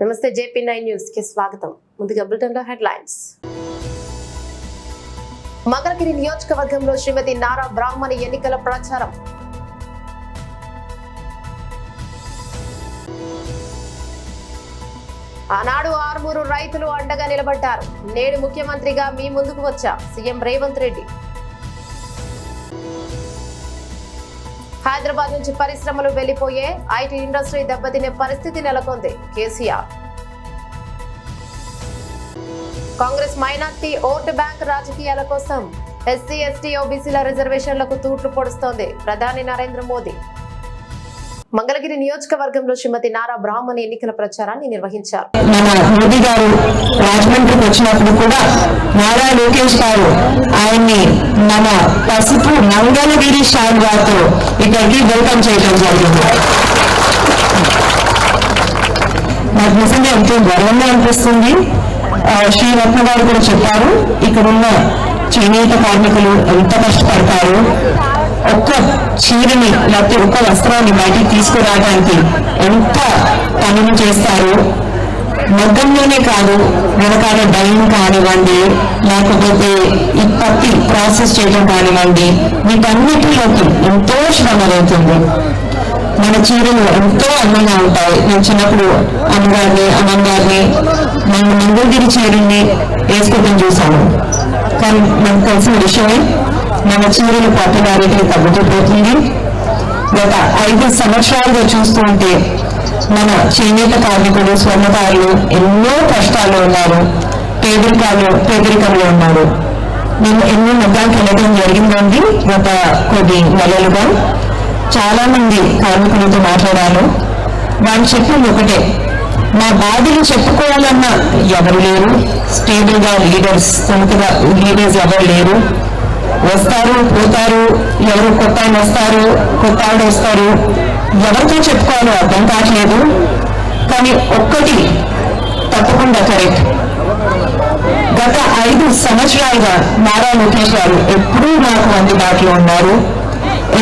నమస్తే JP nine న్యూస్కి స్వాగతం. ముందుగా బులెటిన్లో హెడ్లైన్స్. మగరగిరి నియోజకవర్గంలో శ్రీమతి నారా బ్రాహ్మణి ఎన్నికల ప్రచారం. ఆనాడు ఆరుమూరు రైతులు అండగా నిలబడ్డారు. నేడు ముఖ్యమంత్రిగా మీ ముందుకు వచ్చా సీఎం రేవంత్ రెడ్డి. హైదరాబాద్ నుంచి పరిశ్రమలు వెళ్ళిపోయే ఐటీ ఇండస్ట్రీ దెబ్బతినే పరిస్థితి నెలకొంది. KCR. Congress minority vote bank రాజకీయాల కోసం ఎస్సీ ఎస్టీ ఓబీసీల రిజర్వేషన్లకు తూట్లు పొడుస్తోంది ప్రధాని నరేంద్ర మోదీ. మంగళగిరి నియోజకవర్గంలో శ్రీమతి నారా బ్రాహ్మణి ఎన్నికల ప్రచారాన్ని నిర్వహించారు. మన మోదీ గారు రాజమండ్రికి వచ్చినప్పుడు కూడా నారా లోకేష్ గారు ఆయన్ని మన పసుపు మంగళగిరి షాల్ గారితో ఇక్కడికి వెల్కమ్ చేయడం జరిగింది. నాకు నిజంగా ఎంతో గర్వంగా అనిపిస్తుంది. శ్రీ రత్న గారు కూడా చెప్పారు ఇక్కడున్న చేనేత కార్మికులు ఎంత కష్టపడతారు ఒక్క చీరని లేకపోతే ఒక్క వస్త్రాన్ని బయటికి తీసుకురావడానికి ఎంత పనులు చేస్తారు? మగ్గంలోనే కాదు వెనకాల డైయింగ్ కానివ్వండి లేకపోతే ఈ పత్తి ప్రాసెస్ చేయడం కానివ్వండి వీటన్నిటిలోకి ఎంతో శ్రమ అవుతుంది. మన చీరలు ఎంతో అందంగా ఉంటాయి. నేను చిన్నప్పుడు అమ్మగారిని అమ్మగారిని మన మంగళగిరి చీరల్ని వేసుకోవడం చూశాను. కానీ మనకు తెలిసిన విషయమే మన చీరల పాపులారిటీ తగ్గుతూ పోతుంది గత ఐదు సంవత్సరాలుగా చూస్తుంటే మన చేనేత కార్మికులు స్వర్ణకారులు ఎన్నో కష్టాలు ఉన్నారు. పేదరికాలు పేదరికంలో ఉన్నారు. నేను ఎన్నో మగ్గానికి వెళ్ళడం జరిగిందండి గత కొద్ది నెలలుగా. చాలా మంది కార్మికులతో మాట్లాడాను వాళ్ళు చెప్పింది ఒకటే మా బాధలు చెప్పుకోవాలన్నా ఎవరు లేరు. స్టేబుల్గా లీడర్స్ సొంతగా లీడర్స్ ఎవరు లేరు. వస్తారు పోతారు ఎవరు కొత్త ఆయన వస్తారు కొత్త ఆవిడ వస్తారు. ఎవరితో చెప్పుకోవాలో అర్థం కావట్లేదు. కానీ ఒక్కటి తప్పకుండా కరెక్ట్. గత ఐదు సంవత్సరాలుగా నారా లోకేష్ గారు ఎప్పుడూ నాకు అందుబాటులో ఉన్నారు.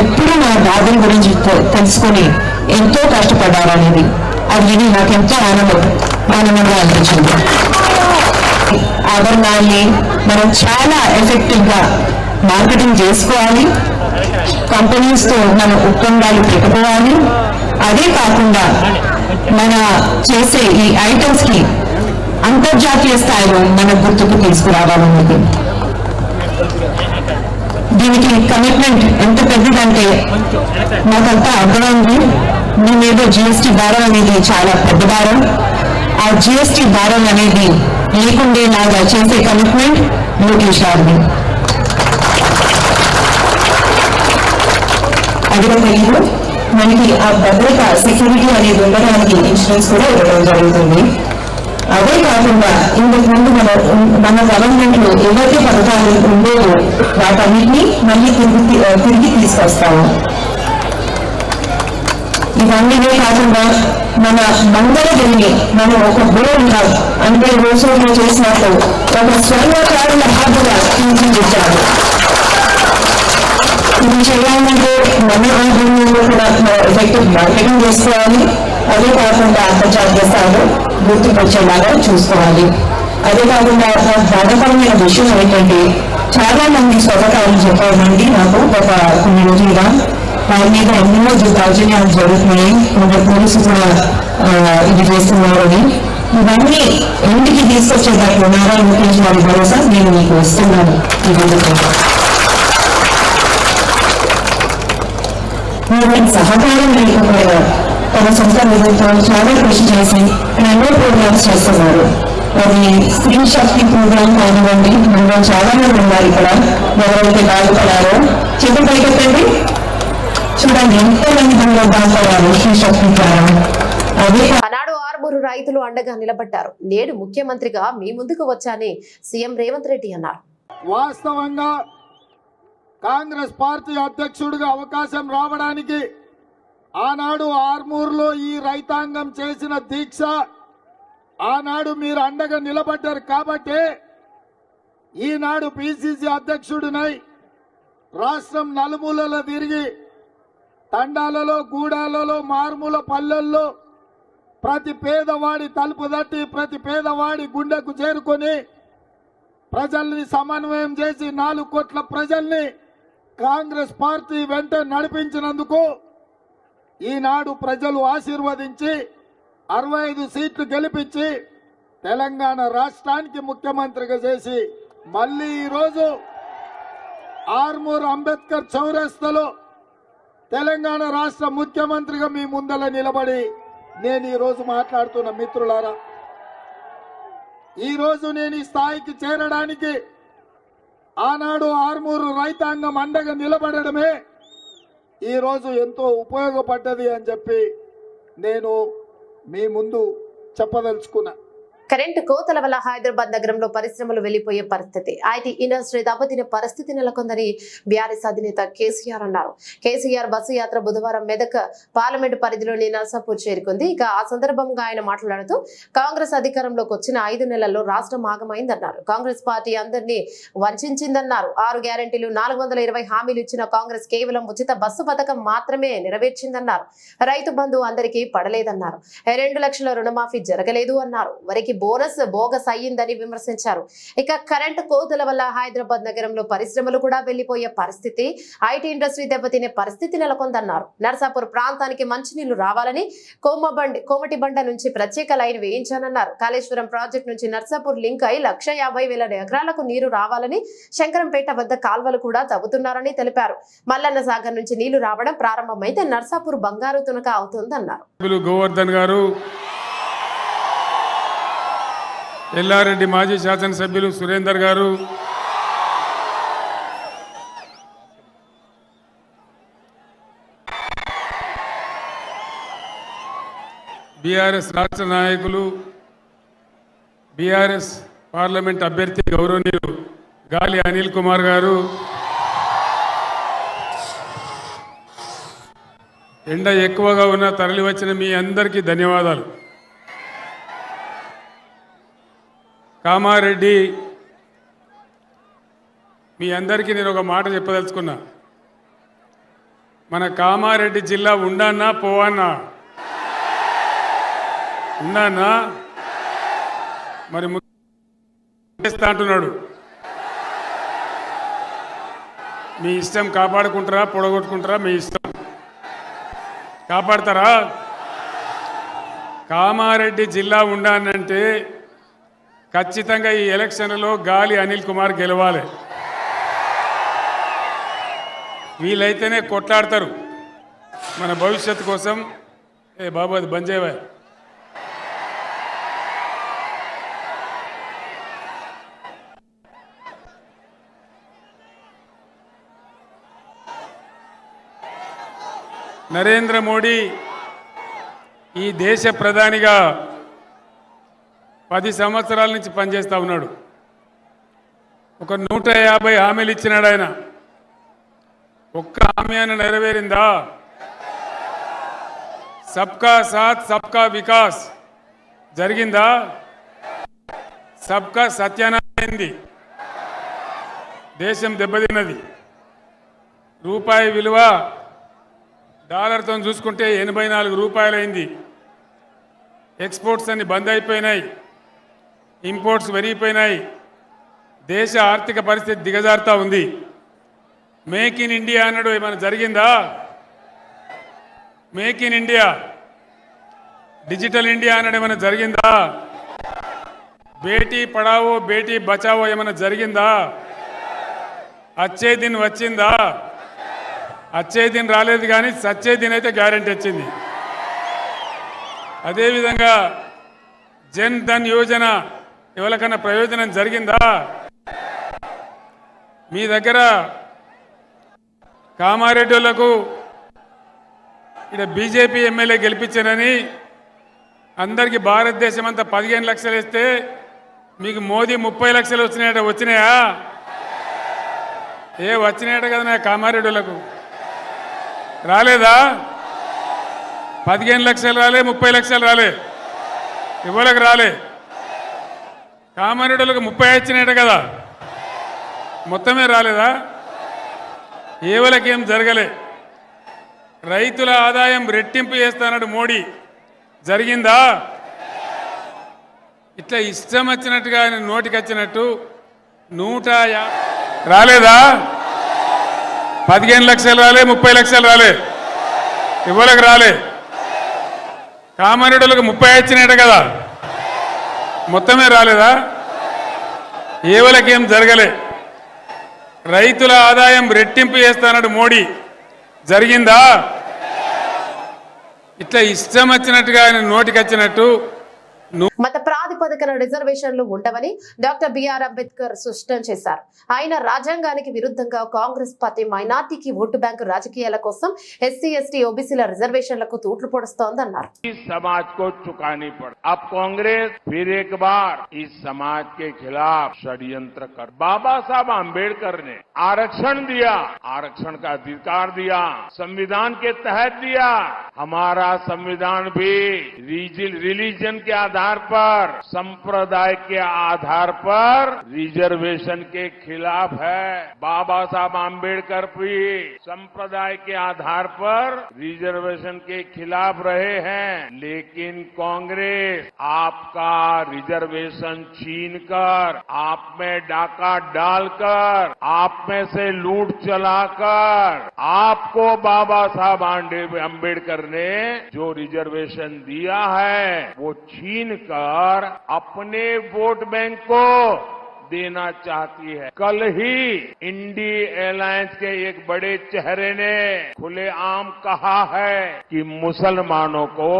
ఎప్పుడూ నా బాధల గురించి తెలుసుకొని ఎంతో కష్టపడ్డారనేది. అది విని నాకు ఎంతో ఆనందం ఆనందంగా అనిపించింది. ఆభరణాన్ని మనం చాలా ఎఫెక్టివ్గా మార్కెటింగ్ చేసుకోవాలి. కంపెనీస్తో మన ఒప్పందాలు పెట్టుకోవాలి. అదే కాకుండా మన చేసే ఈ ఐటమ్స్కి అంతర్జాతీయ స్థాయిలో మన గుర్తుకు తీసుకురావాలన్నది దీనికి కమిట్మెంట్ ఎంత పెద్దదంటే నాకంతా అర్థమైంది మీ మీద జిఎస్టీ భారం అనేది చాలా పెద్ద భారం. ఆ జిఎస్టీ భారం అనేది లేకుండేలాగా చేసే కమిట్మెంట్ లోకేష్ గారిది. అది మనకి ఆ భద్రత సెక్యూరిటీ అనేది ఉండడానికి ఇన్సూరెన్స్ కూడా ఇవ్వడం జరుగుతుంది. అదే కాకుండా ఇంతకు ముందు మన మన గవర్నమెంట్లో ఏవైతే పథకాలు ఉండేవో వాటన్నిటిని మళ్ళీ తిరిగి తిరిగి తీసుకొస్తాము. ఇవన్నీ కాకుండా మన మంగళగిరిని మనం ఒక బోర్డుగా అంటే రోజుల్లో చేసినట్టు ఒక స్వర్ణకారుల హబ్బుగా తీర్చిదిద్దాము ఇది చేయాలంటే మన ఆధ్వర్యంలో కూడా ఎఫెక్టివ్ మార్కెటింగ్ చేసుకోవాలి అదే కాకుండా అంతర్జాతీయ స్థాయిలో గుర్తుకొచ్చేలాగా చూసుకోవాలి అదే కాకుండా ఒక బాధకరమైన విషయం ఏంటంటే చాలా మంది స్వతకాలు చెప్పారండి నాకు ఒక కొన్ని రోజులుగా వారి మీద ఎన్నో దౌర్జన్యాలు జరుగుతున్నాయి కొందరు పోలీసులు కూడా ఇది చేస్తున్నారని ఇవన్నీ ఇంటికి తీసుకొచ్చేటట్లు నారాయణ ముఖ్యమంత్రి వారి భరోసా నేను మీకు ఇస్తున్నాను ఈ వీరికి సహకారం లేకపోయినా తమ సొంత నిధులతో చాలా కృషి చేసి ఎన్నో ప్రోగ్రామ్స్ చేస్తున్నారు అది స్త్రీ శక్తి ప్రోగ్రామ్ కానివ్వండి మనలో చాలా మంది ఉన్నారు ఇక్కడ ఎవరైతే బాధపడారో చెప్పి పైకెత్తండి చూడండి ఎంతో మంది మనలో బాధపడారు స్త్రీ శక్తి ద్వారా అదే ఆరుమూరు రైతులు అండగా నిలబడ్డారు నేడు ముఖ్యమంత్రిగా మీ ముందుకు వచ్చాని సీఎం రేవంత్ రెడ్డి అన్నారు వాస్తవంగా కాంగ్రెస్ పార్టీ అధ్యక్షుడిగా అవకాశం రావడానికి ఆనాడు ఆర్మూర్లో ఈ రైతాంగం చేసిన దీక్ష ఆనాడు మీరు అండగా నిలబడ్డారు కాబట్టి ఈనాడు పిసిసి అధ్యక్షుడినై రాష్ట్రం నలుమూలలో తిరిగి తండాలలో గూడాలలో మారుమూల పల్లెల్లో ప్రతి పేదవాడి తలుపు తట్టి ప్రతి పేదవాడి గుండెకు చేరుకొని ప్రజల్ని సమన్వయం చేసి నాలుగు కోట్ల ప్రజల్ని కాంగ్రెస్ పార్టీ వెంట నడిపించినందుకు ఈనాడు ప్రజలు ఆశీర్వదించి అరవై ఐదు సీట్లు గెలిపించి తెలంగాణ రాష్ట్రానికి ముఖ్యమంత్రిగా చేసి మళ్ళీ ఈరోజు ఆర్మూర్ అంబేద్కర్ చౌరస్తలో తెలంగాణ రాష్ట్ర ముఖ్యమంత్రిగా మీ ముందల నిలబడి నేను ఈరోజు మాట్లాడుతున్న మిత్రులారా ఈరోజు నేను ఈ స్థాయికి చేరడానికి ఆనాడు ఆర్మూరు రైతాంగం అండగా నిలబడడమే ఈరోజు ఎంతో ఉపయోగపడ్డది అని చెప్పి నేను మీ ముందు చెప్పదలుచుకున్నా. కరెంటు కోతల వల్ల హైదరాబాద్ నగరంలో పరిశ్రమలు వెళ్ళిపోయే పరిస్థితి. ఐటీ ఇండస్ట్రీ దెబ్బతిన పరిస్థితి నెలకొందని బీఆర్ఎస్ అధినేత కేసీఆర్ అన్నారు. కేసీఆర్ బస్సు యాత్ర బుధవారం మెదక్ పార్లమెంటు పరిధిలోని నర్సాపూర్ చేరుకుంది. ఇక ఆ సందర్భంగా ఆయన మాట్లాడుతూ కాంగ్రెస్ అధికారంలోకి వచ్చిన ఐదు నెలల్లో రాష్ట్రం ఆగమైందన్నారు. కాంగ్రెస్ పార్టీ అందరినీ వంచిందన్నారు ఆరు గ్యారెంటీలు నాలుగు వందల ఇరవై హామీలు ఇచ్చిన కాంగ్రెస్ కేవలం ఉచిత బస్సు పథకం మాత్రమే నెరవేర్చిందన్నారు. రైతు బంధు అందరికీ పడలేదన్నారు. రెండు లక్షల రుణమాఫీ జరగలేదు అన్నారు. వరికి బోనస్ బోగస్ అయ్యిందని విమర్శించారు. ఇక కరెంటు కోతల వల్ల హైదరాబాద్ నగరంలో పరిశ్రమలు కూడా వెళ్ళిపోయే పరిస్థితి ఐటీ ఇండస్ట్రీ దెబ్బతినే పరిస్థితి నెలకొందన్నారు. నర్సాపూర్ ప్రాంతానికి మంచినీళ్ళు రావాలని కోమబండి కోమటి బండ నుంచి ప్రత్యేక లైన్ వేయించానన్నారు. కాళేశ్వరం ప్రాజెక్టు నుంచి నర్సాపూర్ లింక్ అయి లక్ష యాభై వేల ఎకరాలకు నీరు రావాలని శంకరంపేట వద్ద కాల్వలు కూడా తవ్వుతున్నారని తెలిపారు. మల్లన్న సాగర్ నుంచి నీళ్ళు రావడం ప్రారంభమైతే నర్సాపూర్ బంగారు తునక అవుతుందన్నారు. గోవర్ధన్ గారు ఎల్లారెడ్డి మాజీ శాసనసభ్యులు సురేందర్ గారు. బీఆర్ఎస్ రాష్ట్ర నాయకులు బీఆర్ఎస్ పార్లమెంట్ అభ్యర్థి గౌరవనీయులు గాలి అనిల్ కుమార్ గారు. ఎండ ఎక్కువగా ఉన్న తరలి వచ్చిన మీ అందరికీ ధన్యవాదాలు. కామారెడ్డి మీ అందరికీ నేను ఒక మాట చెప్పదలుచుకున్నా. మన కామారెడ్డి జిల్లా ఉండన్నా పోవన్నా ఉన్నానా మరి ము- చేస్తా అంటున్నాడు. మీ ఇష్టం కాపాడుకుంటారా పొడగొట్టుకుంటారా మీ ఇష్టం? కాపాడతారా? కామారెడ్డి జిల్లా ఉండానంటే ఖచ్చితంగా ఈ ఎలక్షన్లో గాలి అనిల్ కుమార్ గెలవాలి. వీళ్ళైతేనే కొట్లాడతారు. మన భవిష్యత్తు కోసం. ఏ బాబు అది బంద్ చేయవా? నరేంద్ర మోడీ ఈ దేశ ప్రధానిగా పది సంవత్సరాల నుంచి పనిచేస్తూ ఉన్నాడు. ఒక నూట యాభై హామీలు ఇచ్చినాడు ఆయన. ఒక్క హామీ అని నెరవేరిందా? సబ్కా సాత్ సబ్కా వికాస్. జరిగిందా? సబ్కా సత్యానారాయణది. దేశం దెబ్బతిన్నది. రూపాయి విలువ డాలర్తో చూసుకుంటే ఎనభై నాలుగు రూపాయలైంది. ఎక్స్పోర్ట్స్ అన్ని బంద్ అయిపోయినాయి. ఇంపోర్ట్స్ పెరిగిపోయినాయి. దేశ ఆర్థిక పరిస్థితి దిగజారుతా ఉంది. మేక్ ఇన్ ఇండియా అన్నాడు ఏమైనా జరిగిందా? Make in India. Digital India అన్నాడు ఏమైనా జరిగిందా? బేటీ పడావో బేటీ బచావో ఏమైనా జరిగిందా? అచ్చే దిన్ వచ్చిందా? అచ్చే దిన్ రాలేదు కానీ సచ్చే దిన్ అయితే గ్యారంటీ వచ్చింది. అదేవిధంగా జన్ ధన్ యోజన ఎవరికన్నా ప్రయోజనం జరిగిందా? మీ దగ్గర కామారెడ్డిలకు ఇక్కడ బీజేపీ ఎమ్మెల్యే గెలిపించారని అందరికీ భారతదేశం అంతా పదిహేను లక్షలు ఇస్తే మీకు మోదీ ముప్పై లక్షలు వచ్చినాయట వచ్చినాయా? ఏ వచ్చినాయట కదా నా కామారెడ్డిలకు రాలేదా? పదిహేను లక్షలు రాలే ముప్పై లక్షలు రాలే. ఇవ్వలకు రాలే? కామారెడ్డులకు ముప్పై వచ్చినాయట కదా. మొత్తమే రాలేదా? ఏవలకేం జరగలే. రైతుల ఆదాయం రెట్టింపు చేస్తానడు మోడీ. జరిగిందా? ఇట్లా ఇష్టం వచ్చినట్టుగా ఆయన నోటికి వచ్చినట్టు నూట రాలేదా? పదిహేను లక్షలు రాలే ముప్పై లక్షలు రాలే. ఇవ్వలకు రాలే? కామారెడ్డులకు ముప్పై వచ్చినాయట కదా. మొత్తమే రాలేదా? ఏవలకేం జరగలే. రైతుల ఆదాయం రెట్టింపు చేస్తానడు మోడీ. జరిగిందా? ఇట్లా ఇష్టం వచ్చినట్టుగా ఆయన నోటికి వచ్చినట్టు మత ప్రాతిపదికన రిజర్వేషన్లు ఉండవని డాక్టర్ బిఆర్ అంబేద్కర్ స్పష్టం చేశారు ఆయన రాజ్యాంగానికి విరుద్ధంగా కాంగ్రెస్ పార్టీ మైనార్టీకి ఓటు బ్యాంకు రాజకీయాల కోసం ఎస్సీ ఎస్టీ ఓబీసీల రిజర్వేషన్లకు తూట్లు పొడుస్తోందన్నారు इस समाज को चुकानी पड़ी अब कांग्रेस फिर एक बार इस समाज के खिलाफ षड्यंत्र कर बाबा साहब आम्बेडकर ने आरक्षण दिया आरक्षण का अधिकार दिया संविधान के तहत दिया हमारा संविधान भी रिलीजन के आधार पर, संप्रदाय के आधार पर रिजर्वेशन के खिलाफ है। बाबा साहब आम्बेडकर भी संप्रदाय के आधार पर रिजर्वेशन के खिलाफ रहे हैं। लेकिन कांग्रेस आपका रिजर्वेशन छीनकर, आप में डाका डालकर, आप में से लूट चलाकर, आपको बाबा साहब आम्बेडकर ने जो रिजर्वेशन दिया है, वो छीन कर अपने वोट बैंक को देना चाहती है। कल ही इंडी एयरलाइंस के एक बड़े चेहरे ने खुलेआम कहा है कि मुसलमानों को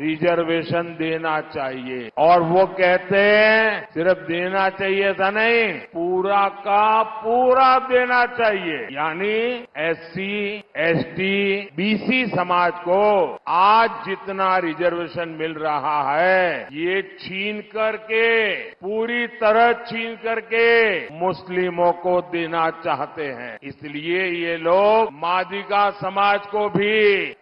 रिजर्वेशन देना चाहिए। और वो कहते हैं, सिर्फ़ देना चाहिए था नहीं, पूरा का पूरा देना चाहिए। यानी एससी, एसटी, बीसी समाज को आज जितना रिजर्वेशन मिल रहा है, ये छीन करके, पूरी तरह छीन करके मुस्लिमों को देना चाहते हैं इसलिए ये लोग मादिगा समाज को भी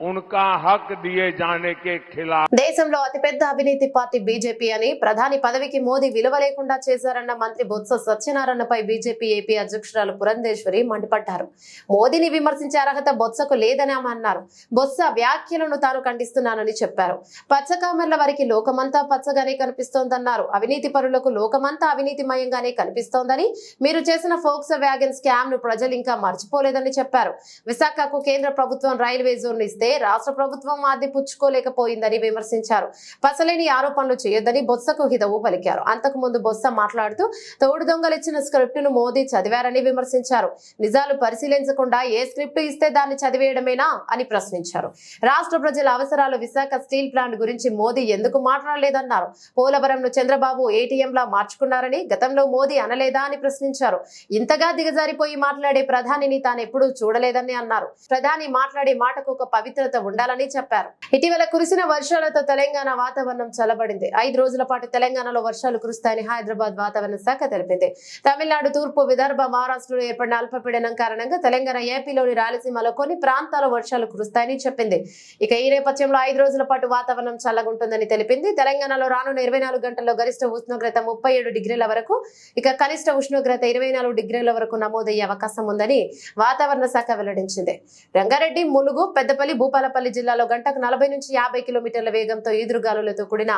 उनका हक दिए जाने के खिलाफ దేశంలో అతిపెద్ద అవినీతి పార్టీ బీజేపీ అని ప్రధాని పదవికి మోదీ విలువ లేకుండా చేశారన్న మంత్రి బొత్స సత్యనారాయణపై బీజేపీ ఏపీ అధ్యక్షురాలు పురంధేశ్వరి మండిపడ్డారు మోదీని విమర్శించే అర్హత బొత్సకు లేదని ఆమె అన్నారు బొత్స వ్యాఖ్యలను తాను ఖండిస్తున్నానని చెప్పారు పచ్చకామెర్ల వారికి లోకమంతా పచ్చగానే కనిపిస్తోందన్నారు అవినీతి పరులకు లోకమంతా అవినీతిమయంగానే కనిపిస్తోందని మీరు చేసిన ఫోక్స్ వ్యాగన్ స్కామ్ను ప్రజలు ఇంకా మర్చిపోలేదని చెప్పారు. విశాఖకు కేంద్ర ప్రభుత్వం రైల్వే జోన్ ఇస్తే రాష్ట్ర ప్రభుత్వం అది పుచ్చుకోలేకపోయిందని విమర్శించారు. పసలేని ఆరోపణలు చేయొద్దని బొత్సకు హితవు పలికారు. అంతకు ముందు బొత్స మాట్లాడుతూ తోడు దొంగలు ఇచ్చిన స్క్రిప్ట్ను మోదీ చదివారని విమర్శించారు. నిజాలు పరిశీలించకుండా ఏ స్క్రిప్ట్ ఇస్తే దాన్ని చదివేయడమేనా అని ప్రశ్నించారు. రాష్ట్ర ప్రజల అవసరాలు విశాఖ స్టీల్ ప్లాంట్ గురించి మోదీ ఎందుకు మాట్లాడలేదన్నారు? పోలవరంను చంద్రబాబు ఏటీఎం లా మార్చుకున్నారని గతంలో మోదీ అనలేదా అని ప్రశ్నించారు. ఇంతగా దిగజారిపోయి మాట్లాడే ప్రధానిని తాను ఎప్పుడూ చూడలేదని అన్నారు. ప్రధాని మాట్లాడే మాటకు ఒక పవిత్రత ఉండాలని చెప్పారు. ఇటీవల కురిసిన వర్షాలతో తెలంగాణ వాతావరణం చల్లబడింది. ఐదు రోజుల పాటు తెలంగాణలో వర్షాలు కురుస్తాయని హైదరాబాద్ వాతావరణ శాఖ తెలిపింది. తమిళనాడు తూర్పు విదర్భ మహారాష్ట్రలో ఏర్పడిన అల్పపీడనం కారణంగా తెలంగాణ ఏపీలోని రాయలసీమలో కొన్ని ప్రాంతాల వర్షాలు కురుస్తాయని చెప్పింది. ఇక ఈ నేపథ్యంలో ఐదు రోజుల పాటు వాతావరణం చల్లగుంటుందని తెలిపింది. తెలంగాణలో రానున్న ఇరవై నాలుగు గంటల్లో గరిష్ట ఉష్ణోగ్రత ముప్పై ఏడు డిగ్రీల వరకు ఇక కనిష్ట ఉష్ణోగ్రత ఇరవై నాలుగు డిగ్రీల వరకు నమోదయ్యే అవకాశం ఉందని వాతావరణ శాఖ వెల్లడించింది. రంగారెడ్డి ములుగు పెద్దపల్లి భూపాలపల్లి జిల్లాలో గంటకు నలభై నుంచి యాభై కిలోమీటర్ల వేగంతో ఈదురుగాలులతో కూడిన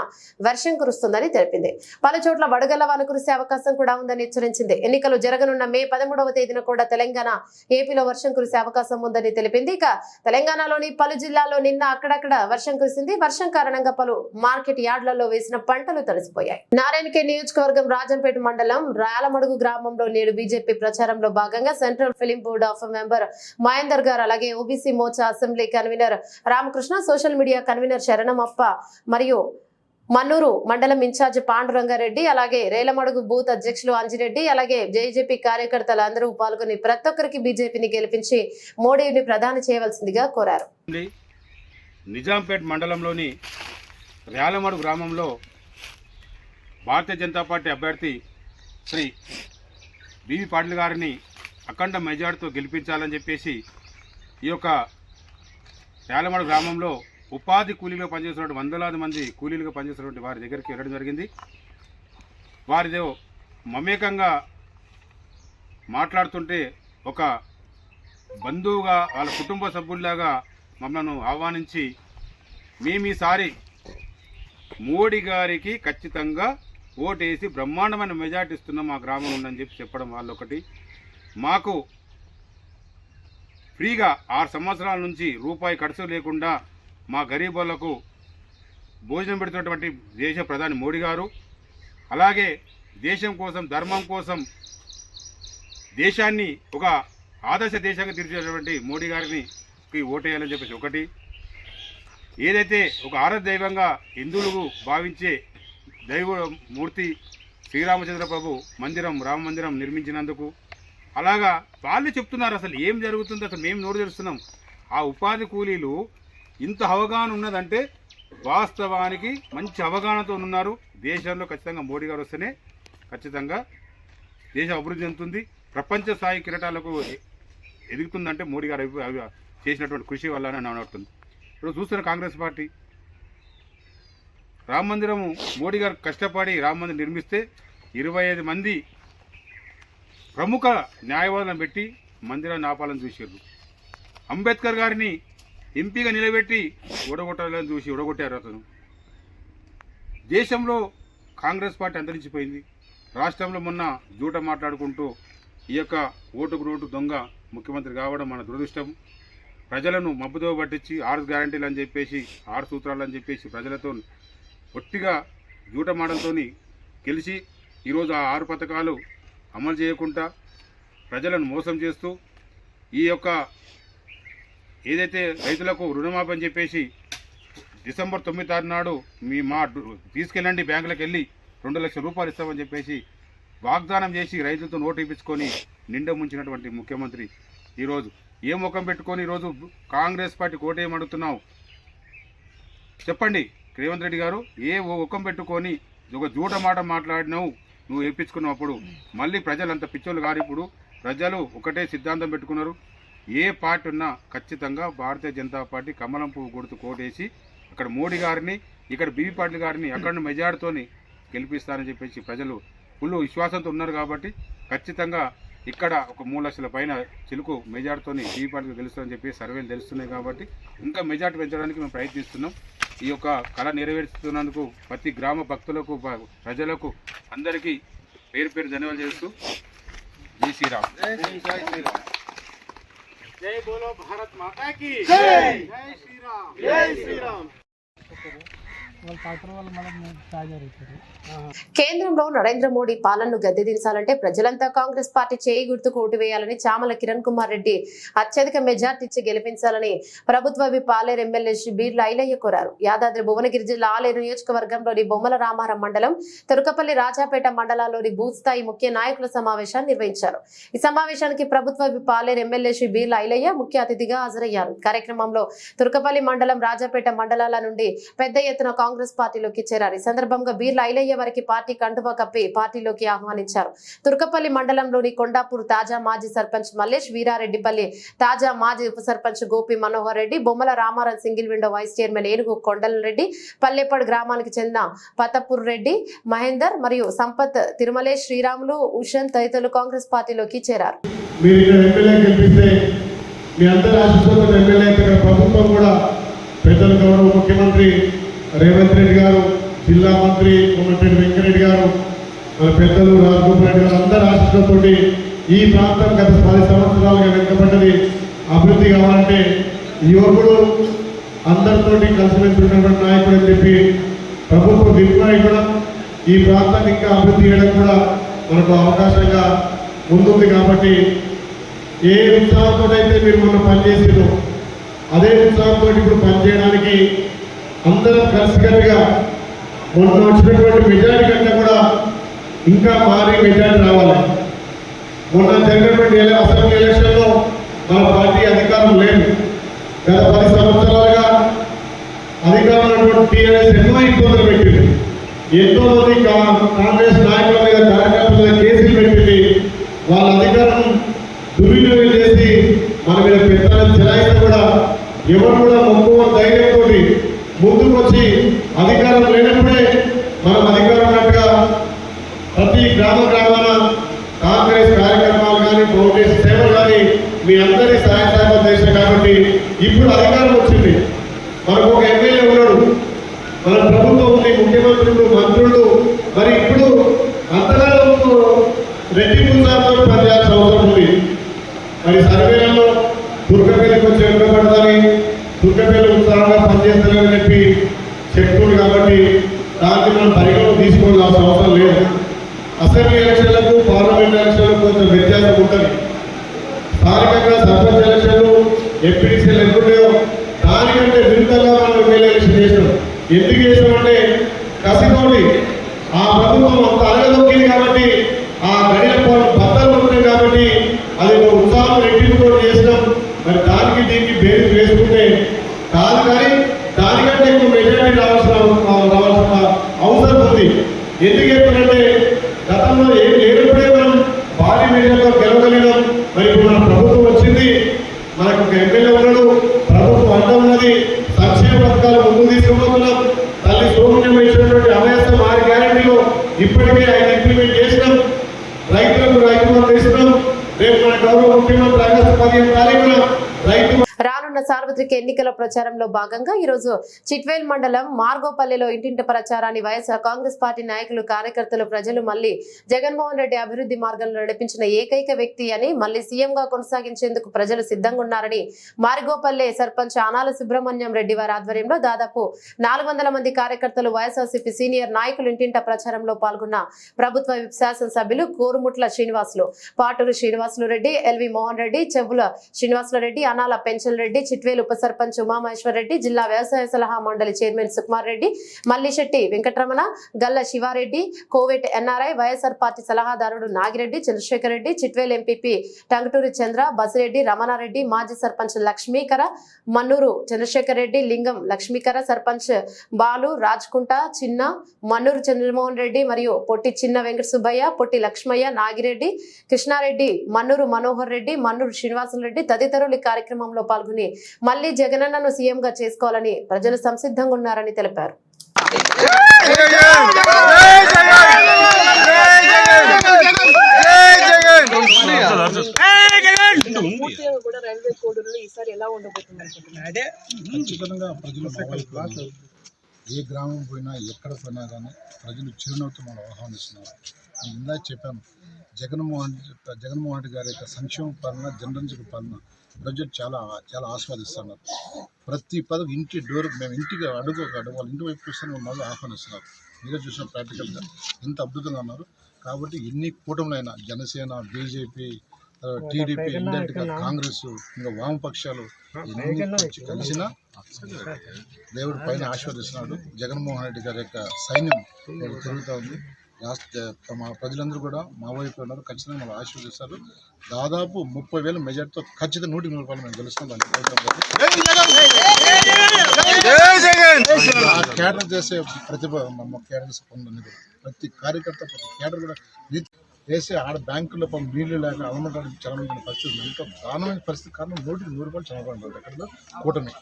వర్షం కురుస్తుందని తెలిపింది. పలు చోట్ల వడగల వాన కురిసే అవకాశం కూడా ఉందని హెచ్చరించింది. ఎన్నికలు జరగనున్న మే పదమూడవ తేదీన కూడా తెలంగాణ ఏపీలో వర్షం కురిసే అవకాశం ఉందని తెలిపింది. ఇక తెలంగాణలోని పలు జిల్లాల్లో నిన్న అక్కడక్కడ వర్షం కురిసింది. వర్షం కారణంగా పలు మార్కెట్ యార్డ్లలో వేసిన పంటలు తడిసిపోయాయి. నారాయణకే నియోజకవర్గం రాజంపేట మండలం రాయలమడుగు గ్రామంలో నేడు బీజేపీ ప్రచారంలో భాగంగా central film board of member Mahender garu అలాగే OBC Morcha assembly convener Ramakrishna social media convener Sharanamappa మరియు మన్నూరు మండలం ఇన్ఛార్జ్ పాండురంగారెడ్డి అలాగే రేలమడుగు బూత్ అధ్యక్షులు అంజిరెడ్డి అలాగే జేజేపీ కార్యకర్తలు అందరూ పాల్గొని ప్రతి ఒక్కరికి బీజేపీని గెలిపించి మోడీని ప్రధాని చేయవలసిందిగా కోరారు. నిజాంపేట్ మండలంలోని రేలమడుగు గ్రామంలో భారతీయ జనతా పార్టీ అభ్యర్థి శ్రీ బీవీ పాటిల్ గారిని అఖండ మెజార్టీతో గెలిపించాలని చెప్పేసి ఈ యొక్క యాలమడ గ్రామంలో ఉపాధి కూలీలో పనిచేస్తున్నటువంటి వందలాది మంది కూలీలుగా పనిచేస్తున్నటువంటి వారి దగ్గరికి వెళ్ళడం జరిగింది. వారిదో మమేకంగా మాట్లాడుతుంటే ఒక బంధువుగా వాళ్ళ కుటుంబ సభ్యుల్లాగా మమ్మల్ని ఆహ్వానించి మేము ఈసారి మోడీ గారికి ఖచ్చితంగా ఓటేసి బ్రహ్మాండమైన మెజార్టీ ఇస్తున్నాం మా గ్రామం ఉందని చెప్పి చెప్పడం వాళ్ళు ఒకటి మాకు ఫ్రీగా ఆరు సంవత్సరాల నుంచి రూపాయి ఖర్చు లేకుండా మా గరీబులకు భోజనం పెడుతున్నటువంటి దేశ ప్రధాని మోడీ గారు అలాగే దేశం కోసం ధర్మం కోసం దేశాన్ని ఒక ఆదర్శ దేశంగా తీర్చేటువంటి మోడీ గారిని ఓటేయాలని చెప్పేసి ఒకటి. ఏదైతే ఒక ఆరాధ దైవంగా హిందువులకు భావించే దైవ మూర్తి శ్రీరామచంద్ర ప్రభు మందిరం రామ మందిరం నిర్మించినందుకు. అలాగా వాళ్ళు చెప్తున్నారు అసలు ఏం జరుగుతుంది అసలు మేము నోరు తెరుస్తున్నాం. ఆ ఉపాధి కూలీలు ఇంత అవగాహన ఉన్నదంటే వాస్తవానికి మంచి అవగాహనతో ఉన్నారు. దేశంలో ఖచ్చితంగా మోడీ గారు వస్తేనే ఖచ్చితంగా దేశం అభివృద్ధి చెందుతుంది. ప్రపంచ స్థాయి కిరటాలకు ఎదుగుతుందంటే మోడీ గారు చేసినటువంటి కృషి వల్లనే నడుతుంది ఇప్పుడు చూస్తున్న కాంగ్రెస్ పార్టీ రామ మందిరము మోడీ గారు కష్టపడి రామ మందిరం నిర్మిస్తే ఇరవై ఐదు మంది ప్రముఖ న్యాయవాదులను పెట్టి మందిరాన్ని ఆపాలని చూసారు అంబేద్కర్ గారిని ఎంపీగా నిలబెట్టి ఓడగొట్టాలని చూసి ఓడగొట్టారు అతను. దేశంలో కాంగ్రెస్ పార్టీ అంతరించిపోయింది. రాష్ట్రంలో మొన్న జూట మాట్లాడుకుంటూ ఈ యొక్క ఓటుకు రోడ్డు దొంగ ముఖ్యమంత్రి కావడం మన దురదృష్టం. ప్రజలను మబ్బుతో పట్టించి ఆరు గ్యారంటీలు అని చెప్పేసి ఆరు సూత్రాలు అని చెప్పేసి ప్రజలతో ఒట్టిగా జూట మాటలతోని గెలిచి ఈరోజు ఆ ఆరు పథకాలు అమలు చేయకుండా ప్రజలను మోసం చేస్తూ ఈ యొక్క ఏదైతే రైతులకు రుణమాఫీ అని చెప్పేసి డిసెంబర్ తొమ్మిది తారీఖు నాడు మీ మా తీసుకెళ్ళండి బ్యాంకులకు వెళ్ళి రెండు లక్షల రూపాయలు ఇస్తామని చెప్పేసి వాగ్దానం చేసి రైతులతో నోటు ఇప్పించుకొని నిండ ముంచినటువంటి ముఖ్యమంత్రి ఈరోజు. ఏ ముఖం పెట్టుకొని ఈరోజు కాంగ్రెస్ పార్టీ కోటేం చెప్పండి. రేవంత్ రెడ్డి గారు ఏ ఓ పెట్టుకొని ఒక జూట మాట మాట్లాడినావు నువ్వు వేయించుకున్నప్పుడు మళ్ళీ ప్రజలు అంత పిచ్చోళ్ళు కాదు ఇప్పుడు. ప్రజలు ఒకటే సిద్ధాంతం పెట్టుకున్నారు. ఏ పార్టీ ఉన్నా ఖచ్చితంగా భారతీయ జనతా పార్టీ కమలం పువ్వు గుర్తు కోటేసి అక్కడ మోడీ గారిని ఇక్కడ బీవీ పాటిల్ గారిని అక్కడ మెజార్టీతోని గెలిపిస్తారని చెప్పేసి ప్రజలు ఫుల్ విశ్వాసంతో ఉన్నారు కాబట్టి ఖచ్చితంగా ఇక్కడ ఒక మూడు లక్షల పైన చిలుకు మెజార్టీతోని బీవీ పాటిల్ గెలుస్తారని చెప్పి సర్వేలు తెలుస్తున్నాయి కాబట్టి ఇంకా మెజార్టీ పెంచడానికి మేము ప్రయత్నిస్తున్నాం. ఈ యొక్క కళ నెరవేరుస్తున్నందుకు ప్రతి గ్రామ భక్తులకు ప్రజలకు అందరికీ పేరు పేరు ధన్యవాదాలు చేస్తూ జై శ్రీరామ్. కేంద్రంలో నరేంద్ర మోడీ పాలనను గద్దెదించాలంటే ప్రజలంతా కాంగ్రెస్ పార్టీ చేయి గుర్తుకు ఓటు వేయాలని చామల కిరణ్ కుమార్ రెడ్డి అత్యధిక మెజార్టీ ఇచ్చి గెలిపించాలని ప్రభుత్వ పాలేరు ఎమ్మెల్యే శ్రీ బీర్ల ఐలయ్య కోరారు. యాదాద్రి భువనగిరి జిల్లా ఆలేరు నియోజకవర్గంలోని బొమ్మల రామారం మండలం తురకపల్లి రాజాపేట మండలాల్లోని బూత్స్థాయి ముఖ్య నాయకుల సమావేశాన్ని నిర్వహించారు. ఈ సమావేశానికి ప్రభుత్వ పాలేరు ఎమ్మెల్యే శ్రీ బీర్ల ఐలయ్య ముఖ్య అతిథిగా హాజరయ్యారు. కార్యక్రమంలో తురకపల్లి మండలం రాజాపేట మండలాల నుండి పెద్ద ఎత్తున కాంగ్రెస్ పార్టీలోకి చేరారు. ఈ సందర్భంగా బీర్ల ఐలయ్య వారికి పార్టీ కండువా కప్పి పార్టీలోకి ఆహ్వానించారు. తుర్కపల్లి మండలంలోని కొండాపూర్ తాజా మాజీ సర్పంచ్ మల్లేష్ వీరారెడ్డిపల్లి తాజా మాజీ ఉప sarpanch Gopi Manohar Reddy Bommala Ramarao single window vice chairman Enugu Kondala Reddy Pallepadu గ్రామానికి చెందిన పతపూర్ రెడ్డి మహేందర్ మరియు సంపత్ తిరుమలేష్ శ్రీరాములు ఉషన్ తదితరులు కాంగ్రెస్ పార్టీలోకి చేరారు. మీ అందరి ఆశిస్తున్న ఎమ్మెల్యే ఇక్కడ ప్రభుత్వం కూడా పెద్దలు గౌరవ ముఖ్యమంత్రి రేవంత్ రెడ్డి గారు జిల్లా మంత్రి కోమటిరెడ్డి వెంకరెడ్డి గారు మన పెద్దలు రాజగోపాల్ రెడ్డి గారు అందరి ఆశిస్తులతోటి ఈ ప్రాంతం గత పది సంవత్సరాలుగా వెనుకబడ్డది. అభివృద్ధి కావాలంటే యువకుడు అందరితోటి కలిసిమెలిసి ఉన్నటువంటి నాయకుడు అని చెప్పి ప్రభుత్వం విప్లవం కూడా ఈ ప్రాంతాన్ని ఇంకా అభివృద్ధి చేయడం కూడా మనకు అవకాశంగా ముందుంది కాబట్టి ఏ ఉత్సాహంతో అయితే మీరు మొన్న పనిచేసారో అదే ఉత్సాహంతో ఇప్పుడు పనిచేయడానికి అందరం కలిసికట్టుగా మొన్న వచ్చినటువంటి మెజారిటీ కంటే కూడా ఇంకా భారీ మెజారిటీ రావాలి. మొన్న జరిగినటువంటి అసెంబ్లీ ఎలక్షన్లో మన పార్టీ అధికారం లేదు. గత పది సంవత్సరాలుగా అధికారంలో ఉన్నటువంటి టీఆర్ఎస్ ఎన్నో ఇబ్బందులు పెట్టింది. ఎంతో మంది కాంగ్రెస్ నాయకుల మీద కార్యకర్తల మీద కేసులు పెట్టింది. వాళ్ళ అధికారం దుర్వినియోగం చేసి మన మీద పెద్ద చెలాయిస్తే కూడా ఎవరు కూడా మొక్కువ ధైర్యంతో ముందుకు వచ్చి అధికారం లేనప్పుడే మనం అధికారం ఉన్నట్టుగా ప్రతి గ్రామ గ్రామాన కాంగ్రెస్ కార్యక్రమాలు కానీ కాంగ్రెస్ సేవలు కానీ మీ అందరి సహాయ సహకారం కాబట్టి ఇప్పుడు అధికారం వచ్చింది. మనకు ఒక ఎమ్మెల్యే ఉన్నాడు. మన ప్రభుత్వం ఉంది ముఖ్యమంత్రులు మంత్రులు మరి ఇప్పుడు అంతకాలం రెడ్డి ముందు పనిచేయాల్సిన అవసరం ఉంది. మరి సర్వేలలో దుర్గపల్లి కొంచెం వెనుకబడదని దుర్గపల్లి ఉత్సాహంగా పనిచేస్తారని చెప్పి చెప్తుంది కాబట్టి దాన్ని మనం పరిగణలో తీసుకోవాల్సిన అవసరం లేదు అసెంబ్లీ ఎలక్షన్లకు పార్లమెంట్ ఎలక్షన్లకు కొంచెం వ్యత్యాసం ఉంటుంది స్థానికంగా సర్పంచ్ ఎలక్షన్లు ఎంపీడీసీలు ఎన్నుండేవో దానికంటే విరుద్ధంగా మనం ఎమ్మెల్యే ఎలక్షన్ చేసినాం ఎందుకు చేసినామంటే కసితోటి ఆ ప్రభుత్వం అంత అలగదొక్కింది కాబట్టి ఆ గడిల బద్దలు ఉంటాయి కాబట్టి అది ఒక ఉత్సాహం రెట్టింపుతో చేసినాం మరి దానికి దీనికి బేరు వేసుకుంటే కాదు కానీ దానికంటే ఎక్కువ మెజారిటీ రావాల్సిన అవ- రావాల్సిన అవసరం ఉంది ఎందుకు గతంలో ఏం లేనప్పుడే మనం భారీ మెజార్టీలో గెలవగలిగాం మరి ఇప్పుడు మన ప్రభుత్వం వచ్చింది మనకు ఒక ఎమ్మెల్యే ఉన్నాడు ప్రభుత్వం అండ ఉన్నది సంక్షేమ పథకాలు ముందు తీసుకుపోతున్నాం తల్లి సోమన్యం ఇచ్చినటువంటి అభయస్థం ఆరు గ్యారంటీలో ఇప్పటికే ఆయన ఇంప్లిమెంట్ చేసినాం. రైతులకు రైతు మనం ఇస్తున్నాం. రేపు మన గౌరవ ముఖ్యమంత్రి ఆగస్టు పదిహేను తారీఖున రైతు రానున్న సార్వత్రిక ఎన్నికల ప్రచారంలో భాగంగా ఈరోజు చిట్వేల్ మండలం మార్గోపల్లిలో ఇంటింటి ప్రచారాన్ని వైఎస్ఆర్ కాంగ్రెస్ పార్టీ నాయకులు కార్యకర్తలు ప్రజలు మళ్ళీ జగన్మోహన్ రెడ్డి అభివృద్ధి మార్గంలో నడిపించిన ఏకైక వ్యక్తి అని మళ్ళీ సీఎంగా కొనసాగించేందుకు ప్రజలు సిద్ధంగా ఉన్నారని మార్గోపల్లి సర్పంచ్ ఆనాల సుబ్రహ్మణ్యం రెడ్డి వారి ఆధ్వర్యంలో దాదాపు నాలుగు మంది కార్యకర్తలు వైఎస్ఆర్సీపీ సీనియర్ నాయకులు ఇంటింట ప్రచారంలో పాల్గొన్న ప్రభుత్వ శాసనసభ్యులు కోరుముట్ల శ్రీనివాసులు పాటూరు శ్రీనివాసులు రెడ్డి ఎల్వి మోహన్ రెడ్డి చెవుల శ్రీనివాసుల రెడ్డి అనాల పెంచల్ రెడ్డి చిట్వేలు ఉప సర్పంచ్ ఉమామహేశ్వరరెడ్డి జిల్లా వ్యవసాయ సలహా మండలి chairman Sukumar Reddy Mallisetty Venkataramana Galla Sivareddy కోవేట్ NRI YSR party సలహాదారుడు నాగిరెడ్డి చంద్రశేఖర్ రెడ్డి చిట్వేల్ ఎంపీపీ టంగుటూరి చంద్ర బసిరెడ్డి రమణారెడ్డి మాజీ సర్పంచ్ లక్ష్మీకర మన్నూరు చంద్రశేఖర్ రెడ్డి లింగం లక్ష్మీకర సర్పంచ్ బాలు రాజ్కుంట చిన్న మన్నూరు చంద్రమోహన్ రెడ్డి మరియు పొట్టి చిన్న వెంకట సుబ్బయ్య పొట్టి లక్ష్మయ్య నాగిరెడ్డి కృష్ణారెడ్డి మన్నూరు మనోహర్ రెడ్డి మన్నూరు శ్రీనివాసులు రెడ్డి తదితరులు ఈ కార్యక్రమంలో పాల్గొని మళ్ళీ జగనన్నను సీఎంగా చేసుకోవాలని ప్రజలు సంసిద్ధంగా ఉన్నారని తెలిపారు. కూడా రైల్వే ఈసారి ఎలా ఖచ్చితంగా ప్రజలు ఏ గ్రామం పోయినా ఎక్కడ పోయినా కానీ ప్రజలు చిరునవ్వుతో మనం ఆహ్వానిస్తున్నారు నేను ఇందాక చెప్పాను జగన్మోహన్ జగన్మోహన్ రెడ్డి గారి యొక్క సంక్షేమ పాలన జనరంజక పాలన ప్రజలు చాలా చాలా ఆస్వాదిస్తున్నారు ప్రతి పదవి ఇంటి డోర్ మేము ఇంటికి అడుగు అడుగు వాళ్ళ ఇంటి వైపు చూస్తూనే ఉన్నారు ఆహ్వానిస్తున్నారు మీరే చూసిన ప్రాక్టికల్గా ఎంత అద్భుతంగా ఉన్నారు. కాబట్టి ఎన్ని కూటములైనా జనసేన బీజేపీ టీడీపీ ఇండైరెక్ట్గా కాంగ్రెస్ ఇంకా వామపక్షాలు ఎన్ని వచ్చి కలిసినా దేవుడి పైన ఆశీర్వదిస్తున్నాడు జగన్మోహన్ రెడ్డి గారి యొక్క సైన్యం తిరుగుతూ ఉంది. రాష్ట్ర మా ప్రజలందరూ కూడా మా వైపు ఉన్నారు. ఖచ్చితంగా మనం ఆశీర్వదిస్తారు దాదాపు ముప్పై వేల మెజార్టీతో ఖచ్చితంగా నూటికి నూరు రూపాయలు మేము గెలుస్తాం దానికి చేసే ప్రతిభ మా కేటర్స్ ప్రతి కార్యకర్త ప్రతి కేటర్ కూడా వేసే ఆడ బ్యాంకుల్లో పాపం నీళ్ళు లేక అలమటానికి చలమైన పరిస్థితి ఎంతో దారుణమైన పరిస్థితి కారణం నూటికి నూరు రూపాయలు చదవడం ఎక్కడ కూటమి.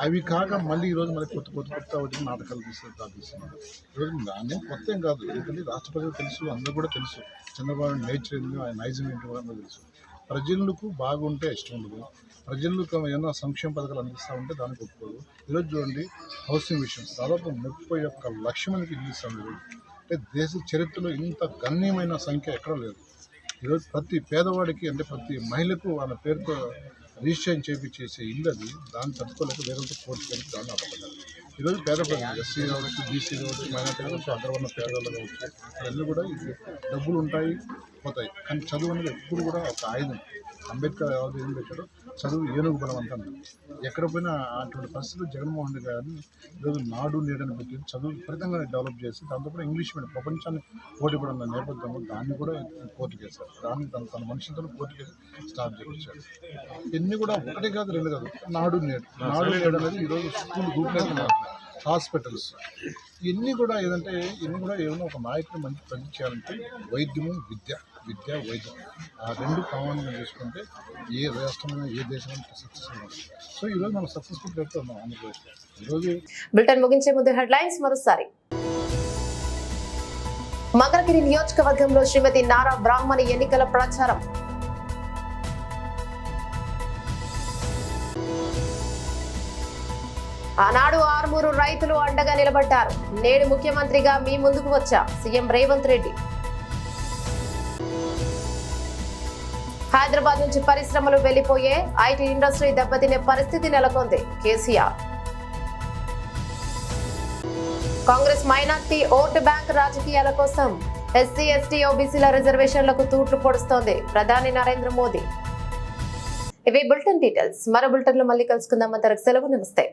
అవి కాక మళ్ళీ ఈరోజు మళ్ళీ కొత్త కొత్త కొత్త ఒకటి నాటకాలు తీసుకుంటా తీస్తున్నారు ఈరోజు దాన్ని కొత్త ఏం కాదు. ఎందుకంటే రాష్ట్ర ప్రజలు తెలుసు అందరూ కూడా తెలుసు. చంద్రబాబు నేచర్ ఏంది ఆయన నైజం ఏంటి కూడా అందరూ తెలుసు. ప్రజలకు బాగుంటే ఇష్టం ఉండదు. ప్రజలకు ఏమైనా సంక్షేమ పథకాలు అందిస్తూ ఉంటే దానికి ఒప్పుకోదు. ఈరోజు చూడండి హౌసింగ్ విషయం. దాదాపు ముప్పై ఒక్క లక్ష మందికి ఇల్లు ఇస్తాం ఈరోజు అంటే దేశ చరిత్రలో ఇంత గణనీయమైన సంఖ్య ఎక్కడ లేదు. ఈరోజు ప్రతి పేదవాడికి అంటే ప్రతి మహిళకు వాళ్ళ పేరుతో రిజిస్ట్రేషన్ చేపించేసే ఇల్లు అది దాన్ని తట్టుకోలేక వేరే కోర్టు దాన్ని అవ్వబడ్డారు ఈరోజు పేద ప్రజలు ఎస్సీ కావచ్చు బీసీ కావచ్చు మైనార్టీ కావచ్చు అగ్రవర్ణ పేదవాళ్ళు కావచ్చు వాళ్ళందరూ కూడా ఇది డబ్బులు ఉంటాయి పోతాయి. కానీ చదువు అనేది ఎప్పుడు కూడా ఒక ఆయుధం. అంబేద్కర్ ఏం పెట్టాడో చదువు ఏనుగు బలం అంటాను ఎక్కడ పోయినా అటువంటి పరిస్థితులు జగన్మోహన్ రెడ్డి గారిని ఈరోజు నాడు నేడని పెట్టి చదువు విపరీతంగా డెవలప్ చేసి దాంతో కూడా ఇంగ్లీష్ మీడియం ప్రపంచాన్ని పోటీ పడిన నేపథ్యంలో దాన్ని కూడా కోర్టుకు వేశారు దాన్ని తన తన మనుషులతో కోర్టుకు స్టార్ట్ చేయించాడు ఇన్ని కూడా ఒకటి కాదు రెండు కాదు నాడు నేడు. నాడు నేడు అనేది ఈరోజు స్కూల్ గ్రూప్ హాస్పిటల్స్ ఇవన్నీ కూడా ఏదంటే ఇవన్నీ కూడా ఏమైనా ఒక నాయకుని మంచి ప్రతి చేయాలంటే వైద్యము విద్య. విద్య వైద్యం ఆ రెండు కామన్గా చేసుకుంటే ఏ రాష్ట్రమైనా ఏ దేశమైనా సక్సెస్ అవ్వాలి సో ఈరోజు మనం సక్సెస్ఫుల్ పెడుతున్నాం ఆంధ్రప్రదేశ్. ఈరోజు బ్రిటన్ ముగించే ముందు హెడ్లైన్స్ మరోసారి. మంగళగిరి నియోజకవర్గంలో శ్రీమతి నారా బ్రాహ్మణి ఎన్నికల ప్రచారం. ఆనాడు ఆరుమూరు రైతులు అండగా నిలబడ్డారు. నేడు ముఖ్యమంత్రిగా మీ ముందుకు వచ్చా సీఎం రేవంత్ రెడ్డి. హైదరాబాద్ నుంచి పరిశ్రమలు వెళ్ళిపోయే ఐటీ ఇండస్ట్రీ దెబ్బతినే పరిస్థితి నెలకొంది. KCR. Congress minority vote bank రాజకీయాల కోసం ఎస్సీ ఎస్టీ ఓబీసీల రిజర్వేషన్లకు తూట్లు పొడుస్తోంది ప్రధాని నరేంద్ర మోదీ. ఇవి బులెటిన్ డీటెయిల్స్. మరో బులెటిన్లో మళ్ళీ కలుసుకుందాం. అంతరకు సెలవు. నమస్తే.